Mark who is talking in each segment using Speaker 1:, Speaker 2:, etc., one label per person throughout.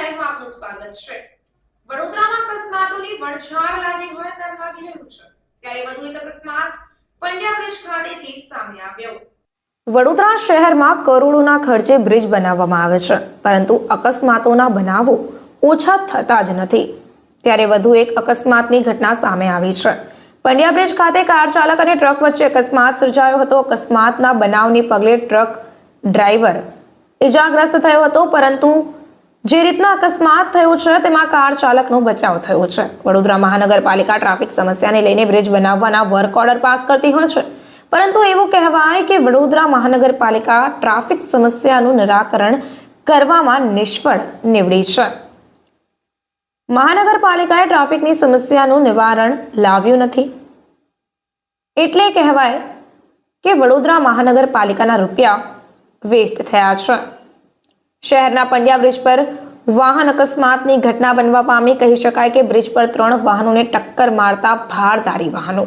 Speaker 1: છે. વડોદરામાં અકસ્માતોની વણઝાર લાગી હોય તેમ લાગી રહ્યું છે. ત્યારે વધુ એક અકસ્માત પંડ્યા બ્રિજ ખાતેથી સામે આવ્યો. વડોદરા શહેરમાં કરોડોના ખર્ચે બ્રિજ બનાવવામાં આવે છે. પરંતુ અકસ્માતોના બનાવો ઓછા થતા જ નથી. ત્યારે વધુ એક અકસ્માતની ઘટના સામે આવી છે. પંડ્યા બ્રિજ ખાતે કાર ચાલક અને ટ્રક વચ્ચે અકસ્માત સર્જાયો હતો. અકસ્માતના બનાવની પગલે ટ્રક ડ્રાઈવર ઇજાગ્રસ્ત થયો હતો, પરંતુ જે રીતના અકસ્માત થયો છે, તેમાં કાર ચાલકનો બચાવ થયો છે. વડોદરા મહાનગરપાલિકા ટ્રાફિક સમસ્યાને લઈને બ્રિજ બનાવવાના વર્ક ઓર્ડર પાસ કરતી હોય છે. પરંતુ એવું કહેવાય કે વડોદરા મહાનગરપાલિકા ટ્રાફિક સમસ્યાનું નિરાકરણ કરવામાં નિષ્ફળ નીવડી છે. મહાનગરપાલિકાએ ટ્રાફિકની સમસ્યાનું નિવારણ લાવ્યું નથી. એટલે કહેવાય કે વડોદરા મહાનગરપાલિકાના રૂપિયા વેસ્ટ થયા છે. શહેરના પંડ્યા બ્રિજ પર વાહન અકસ્માતની ઘટના બનવા પામી કહી શકાય કે બ્રિજ પર ત્રણ વાહનોને ટક્કર મારતા ભારદારી વાહનો.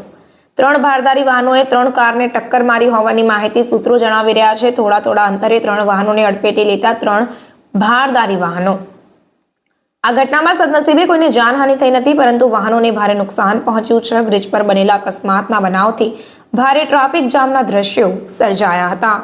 Speaker 1: ત્રણ ભારદારી વાહનોએ ત્રણ કારને ટક્કર મારી હોવાની માહિતી સૂત્રો જણાવી રહ્યા છે. થોડા થોડા અંતરે ત્રણ વાહનોને અડફેટે લેતા ત્રણ ભારદારી વાહનો. આ ઘટનામાં સદનસીબે કોઈને જાનહાનિ થઈ નથી, પરંતુ વાહનોને ભારે નુકસાન પહોંચ્યું છે. બ્રિજ પર બનેલા અકસ્માતના બનાવથી ભારે ટ્રાફિક જામના દ્રશ્યો સર્જાયા હતા.